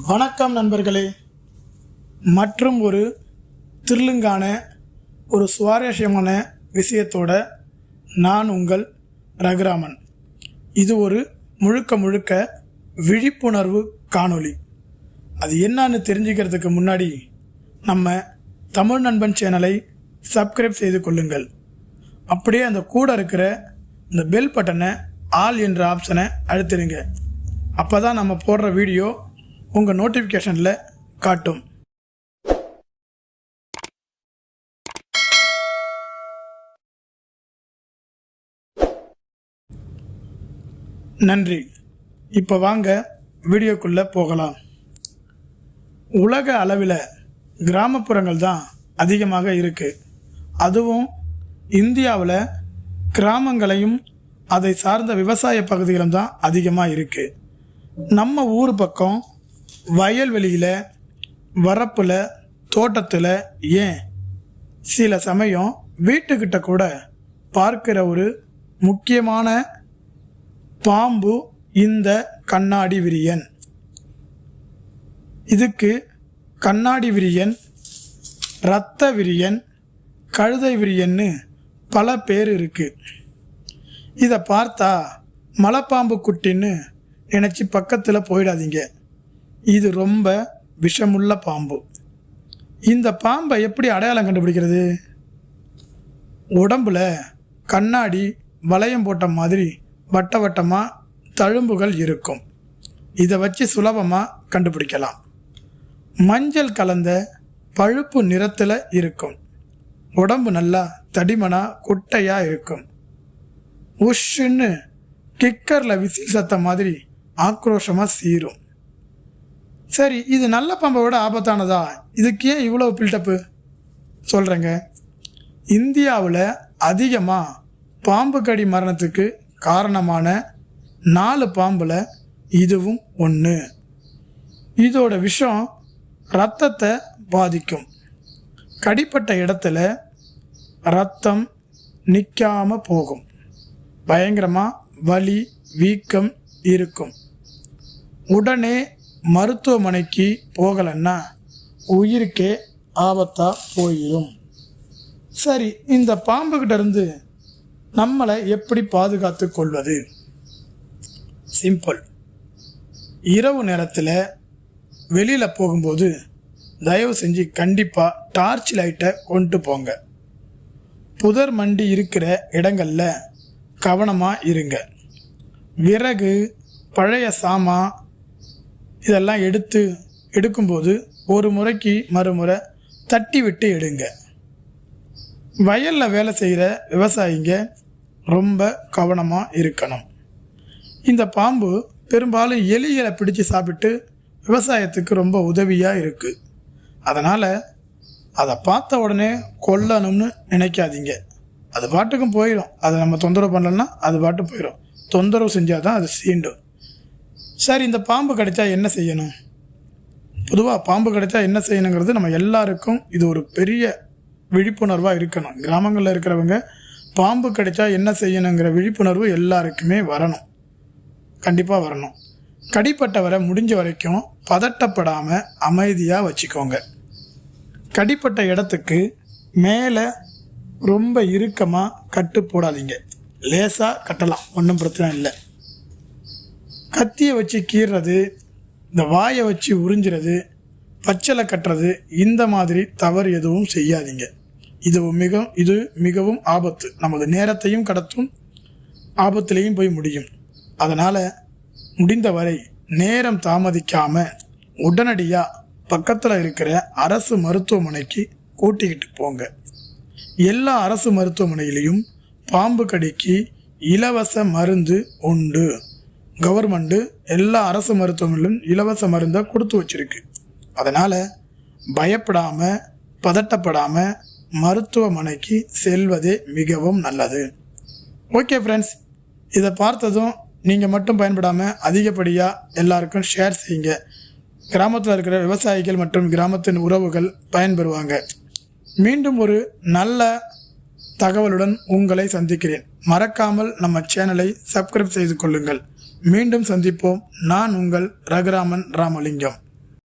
வணக்கம் நண்பர்களே. மற்றும் ஒரு த்ரில்லுங்கான ஒரு சுவாரஸ்யமான விஷயத்தோட நான் உங்கள் ரகுராமன். இது ஒரு முழுக்க முழுக்க விழிப்புணர்வு காணொளி. அது என்னன்னு தெரிஞ்சுக்கிறதுக்கு முன்னாடி நம்ம தமிழ் நண்பன் சேனலை சப்ஸ்கிரைப் செய்து கொள்ளுங்கள். அப்படியே அந்த கூட இருக்கிற இந்த பெல் பட்டனை ஆல் என்ற ஆப்ஷனை அழுத்திடுங்க. அப்போ தான் நம்ம போடுற வீடியோ உங்கள் நோட்டிஃபிகேஷனில் காட்டும். நன்றி. இப்போ வாங்க வீடியோக்குள்ளே போகலாம். உலக அளவில் கிராமப்புறங்கள் தான் அதிகமாக இருக்குது அதுவும் இந்தியாவில் கிராமங்களையும் அதை சார்ந்த விவசாய பகுதிகளும் தான் அதிகமாக இருக்குது நம்ம ஊர் பக்கம் வயல்வெளியில் வரப்பில் தோட்டத்தில் ஏன்? சில சமயம் வீட்டுக்கிட்ட கூட பார்க்கிற ஒரு முக்கியமான பாம்பு இந்த கண்ணாடி விரியன். இதுக்கு கண்ணாடி விரியன் இரத்த விரியன் கழுதை விரியன்னு பல பேர் இருக்குது இதை பார்த்தா மலைப்பாம்பு குட்டின்னு நினச்சி பக்கத்தில் போயிடாதீங்க. இது ரொம்ப விஷமுள்ள பாம்பு. இந்த பாம்பை எப்படி அடையாளம் கண்டுபிடிக்கிறது? உடம்புல கண்ணாடி வளையம் போட்ட மாதிரி வட்ட வட்டமாக தழும்புகள் இருக்கும். இதை வச்சு சுலபமாக கண்டுபிடிக்கலாம். மஞ்சள் கலந்த பழுப்பு நிறத்தில் இருக்கும். உடம்பு நல்லா தடிமனாக குட்டையாக இருக்கும். உஷ்ன்னு கிக்கரில் விசில் சத்தம் மாதிரி ஆக்ரோஷமாக சீரும். சரி இது நல்ல பாம்பை விட ஆபத்தானதா? இதுக்கு ஏன் இவ்வளோ பில்டப்பு சொல்கிறேங்க இந்தியாவில் அதிகமாக பாம்பு கடி மரணத்துக்கு காரணமான நாலு பாம்பில் இதுவும் ஒன்று இதோட விஷம் ரத்தத்தை பாதிக்கும். கடிப்பட்ட இடத்துல ரத்தம் நிற்காமல் போகும். பயங்கரமாக வலி வீக்கம் இருக்கும். உடனே மருத்துவமனைக்கு போகலைன்னா உயிருக்கே ஆபத்தாக போயிடும் சரி இந்த பாம்புகிட்ட இருந்து நம்மளை எப்படி பாதுகாத்து கொள்வது? சிம்பிள். இரவு நேரத்தில் வெளியில் போகும்போது தயவு செஞ்சு கண்டிப்பாக டார்ச் லைட்டை கொண்டு போங்க. புதர் மண்டி இருக்கிற இடங்களில் கவனமாக இருங்க. விறகு பழைய சாமான் இதெல்லாம் எடுத்து எடுக்கும்போது ஒரு முறைக்கு மறுமுறை தட்டி விட்டு எடுங்க. வயலில் வேலை செய்கிற விவசாயிங்க ரொம்ப கவனமாக இருக்கணும். இந்த பாம்பு பெரும்பாலும் எலிகளை பிடிச்சு சாப்பிட்டு விவசாயத்துக்கு ரொம்ப உதவியாக இருக்குது அதனால் அதை பார்த்த உடனே கொல்லணும்னு நினைக்காதீங்க. அது பாட்டுக்கும் போயிடும் அதை நம்ம தொந்தரவு பண்ணலன்னா அது பாட்டு போயிடும் தொந்தரவு செஞ்சால் தான் அது சீண்டும். சரி இந்த பாம்பு கிடைச்சா என்ன செய்யணும்? பொதுவாக பாம்பு கிடைச்சா என்ன செய்யணுங்கிறது நம்ம எல்லாருக்கும் இது ஒரு பெரிய விழிப்புணர்வாக இருக்கணும். கிராமங்களில் இருக்கிறவங்க பாம்பு கிடைச்சா என்ன செய்யணுங்கிற விழிப்புணர்வு எல்லாருக்குமே வரணும். கண்டிப்பாக வரணும். கடிப்பட்டவரை முடிஞ்ச வரைக்கும் பதட்டப்படாமல் அமைதியாக வச்சுக்கோங்க. கடிப்பட்ட இடத்துக்கு மேலே ரொம்ப இறுக்கமாக கட்டு போடாதீங்க. லேசாக கட்டலாம். ஒன்றும் பிரச்சனை இல்லை. கத்தியை வச்சு கீறுறது இந்த வாயை வச்சு உறிஞ்சுறது பச்சலை கட்டுறது இந்த மாதிரி தவறு எதுவும் செய்யாதீங்க. இது மிக இது மிகவும் ஆபத்து. நமது நேரத்தையும் கடத்தும் ஆபத்துலேயும் போய் முடியும். அதனால் முடிந்தவரை நேரம் தாமதிக்காமல் உடனடியாக பக்கத்தில் இருக்கிற அரசு மருத்துவமனைக்கு கூட்டிக்கிட்டு போங்க. எல்லா அரசு மருத்துவமனையிலையும் பாம்பு கடிக்கு இலவச மருந்து உண்டு. கவர்மெண்ட்டு எல்லா அரசு மருத்துவமனையிலும் இலவச மருந்தை கொடுத்து வச்சுருக்கு. அதனால் பயப்படாமல் பதட்டப்படாமல் மருத்துவமனைக்கு செல்வதே மிகவும் நல்லது. ஓகே ஃப்ரெண்ட்ஸ் இதை பார்த்ததும் நீங்கள் மட்டும் பயன்படாமல் அதிகப்படியாக எல்லாருக்கும் ஷேர் செய்யுங்க. கிராமத்தில் இருக்கிற விவசாயிகள் மற்றும் கிராமத்தின் உறவுகள் பயன்பெறுவாங்க. மீண்டும் ஒரு நல்ல தகவலுடன் உங்களை சந்திக்கிறேன். மறக்காமல் நம்ம சேனலை சப்ஸ்கிரைப் செய்து கொள்ளுங்கள். மீண்டும் சந்திப்போம். நான் உங்கள் ரகுராமன் ராமலிங்கம்.